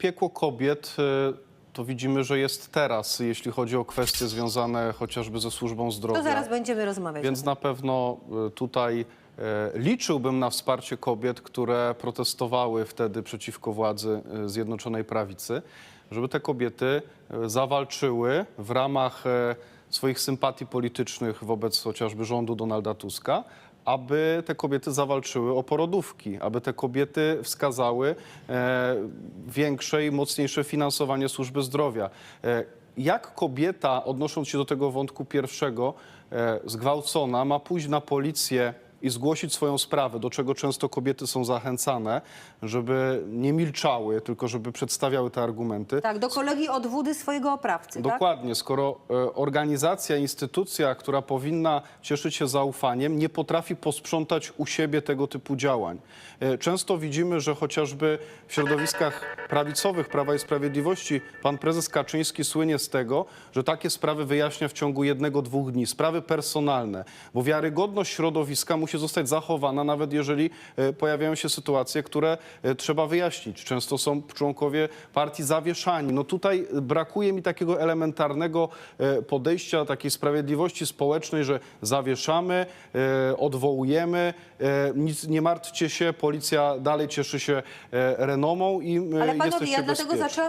piekło kobiet e, to widzimy, że jest teraz, jeśli chodzi o kwestie związane chociażby ze służbą zdrowia. To zaraz będziemy rozmawiać. Więc na pewno e, tutaj e, liczyłbym na wsparcie kobiet, które protestowały wtedy przeciwko władzy Zjednoczonej Prawicy, żeby te kobiety zawalczyły w ramach swoich sympatii politycznych wobec chociażby rządu Donalda Tuska, aby te kobiety zawalczyły o porodówki, aby te kobiety wskazały e, większe i mocniejsze finansowanie służby zdrowia. E, jak kobieta, odnosząc się do tego wątku pierwszego, e, zgwałcona, ma pójść na policję i zgłosić swoją sprawę, do czego często kobiety są zachęcane, żeby nie milczały, tylko żeby przedstawiały te argumenty. Tak, do kolegi odwódy swojego oprawcy, tak? Dokładnie, skoro e, organizacja, instytucja, która powinna cieszyć się zaufaniem, nie potrafi posprzątać u siebie tego typu działań. E, Często widzimy, że chociażby w środowiskach prawicowych Prawa i Sprawiedliwości pan prezes Kaczyński słynie z tego, że takie sprawy wyjaśnia w ciągu jednego, dwóch dni. Sprawy personalne, bo wiarygodność środowiska musi zostać zachowana, nawet jeżeli e, pojawiają się sytuacje, które e, trzeba wyjaśnić. Często są członkowie partii zawieszani. No tutaj brakuje mi takiego elementarnego e, podejścia, takiej sprawiedliwości społecznej, że zawieszamy, odwołujemy, nic nie martwcie się, policja dalej cieszy się renomą i Ale panowie, jesteście ja dlatego zaczęłam